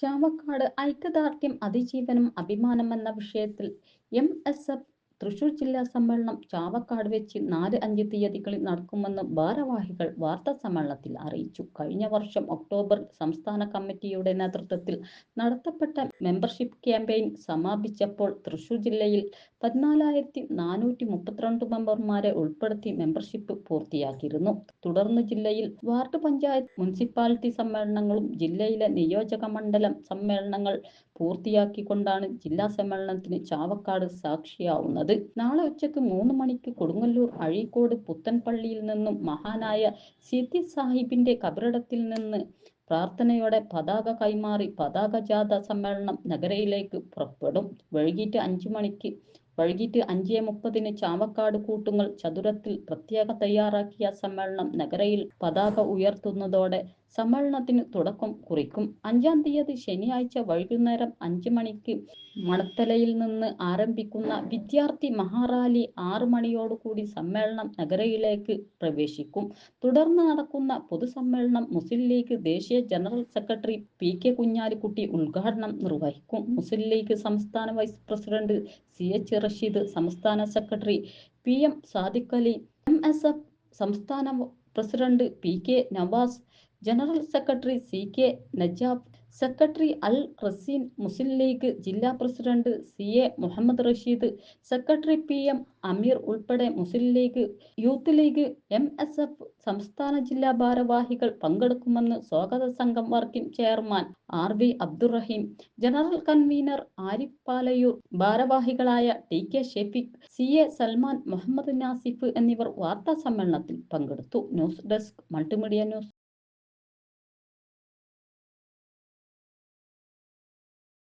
ചാവക്കാട് ഐക്യദാർഢ്യം അതിജീവനം അഭിമാനം എന്ന വിഷയത്തിൽ എം എസ് എഫ് തൃശൂർ ജില്ലാ സമ്മേളനം ചാവക്കാട് വെച്ച് നാല് അഞ്ച് തീയതികളിൽ നടക്കുമെന്ന് ഭാരവാഹികൾ വാർത്താ സമ്മേളനത്തിൽ അറിയിച്ചു. കഴിഞ്ഞ വർഷം ഒക്ടോബർ സംസ്ഥാന കമ്മിറ്റിയുടെ നേതൃത്വത്തിൽ നടത്തപ്പെട്ട മെമ്പർഷിപ്പ് ക്യാമ്പയിൻ സമാപിച്ചപ്പോൾ തൃശൂർ ജില്ലയിൽ പതിനാലായിരത്തി നാനൂറ്റി മുപ്പത്തിരണ്ട് മെമ്പർമാരെ ഉൾപ്പെടുത്തി മെമ്പർഷിപ്പ് പൂർത്തിയാക്കിയിരുന്നു. തുടർന്ന് ജില്ലയിൽ വാർഡ് പഞ്ചായത്ത് മുനിസിപ്പാലിറ്റി സമ്മേളനങ്ങളും ജില്ലയിലെ നിയോജക മണ്ഡലം സമ്മേളനങ്ങൾ പൂർത്തിയാക്കിക്കൊണ്ടാണ് ജില്ലാ സമ്മേളനത്തിന് ചാവക്കാട് സാക്ഷിയാവുന്നത്. നാളെ ഉച്ചയ്ക്ക് മൂന്ന് മണിക്ക് കൊടുങ്ങല്ലൂർ അഴീക്കോട് പുത്തൻപള്ളിയിൽ നിന്നും മഹാനായ സിദ്ധി സാഹിബിന്റെ കബറിടത്തിൽ നിന്ന് പ്രാർത്ഥനയോടെ പതാക കൈമാറി പതാക ജാഥ സമ്മേളനം നഗരയിലേക്ക് പുറപ്പെടും. വൈകിട്ട് അഞ്ചു മണിക്ക് വൈകിട്ട് അഞ്ചേ മുപ്പതിന് ചാവക്കാട് കൂട്ടുങ്ങൾ ചതുരത്തിൽ പ്രത്യേക തയ്യാറാക്കിയ സമ്മേളനം നഗരയിൽ പതാക ഉയർത്തുന്നതോടെ സമ്മേളനത്തിന് തുടക്കം കുറിക്കും. അഞ്ചാം തീയതി ശനിയാഴ്ച വൈകുന്നേരം അഞ്ച് മണിക്ക് മണത്തലയിൽ നിന്ന് ആരംഭിക്കുന്ന വിദ്യാർത്ഥി മഹാറാലി ആറ് മണിയോടുകൂടി സമ്മേളനം നഗരയിലേക്ക് പ്രവേശിക്കും. തുടർന്ന് നടക്കുന്ന പൊതുസമ്മേളനം മുസ്ലിം ലീഗ് ദേശീയ general secretary P K Kunhalikutty ഉദ്ഘാടനം നിർവഹിക്കും. മുസ്ലിം ലീഗ് സംസ്ഥാന vice president C H Rasheed സംസ്ഥാന secretary P M Sadikali M S F സംസ്ഥാന president P K Navas general secretary C K Najab secretary Al Raseen Muslim League ജില്ലാ president C A Muhammad Rasheed secretary P M Ameer ഉൾപ്പെടെ Muslim League youth league M S F സംസ്ഥാന ജില്ലാ ഭാരവാഹികൾ പങ്കെടുക്കുമെന്ന് സ്വാഗത സംഘം working chairman R V Abdurahim general convener Arif Palayur ഭാരവാഹികളായ T K Shefeeq C A Salman Muhammad Nasif എന്നിവർ വാർത്താ സമ്മേളനത്തിൽ പങ്കെടുത്തു. News desk multimedia news.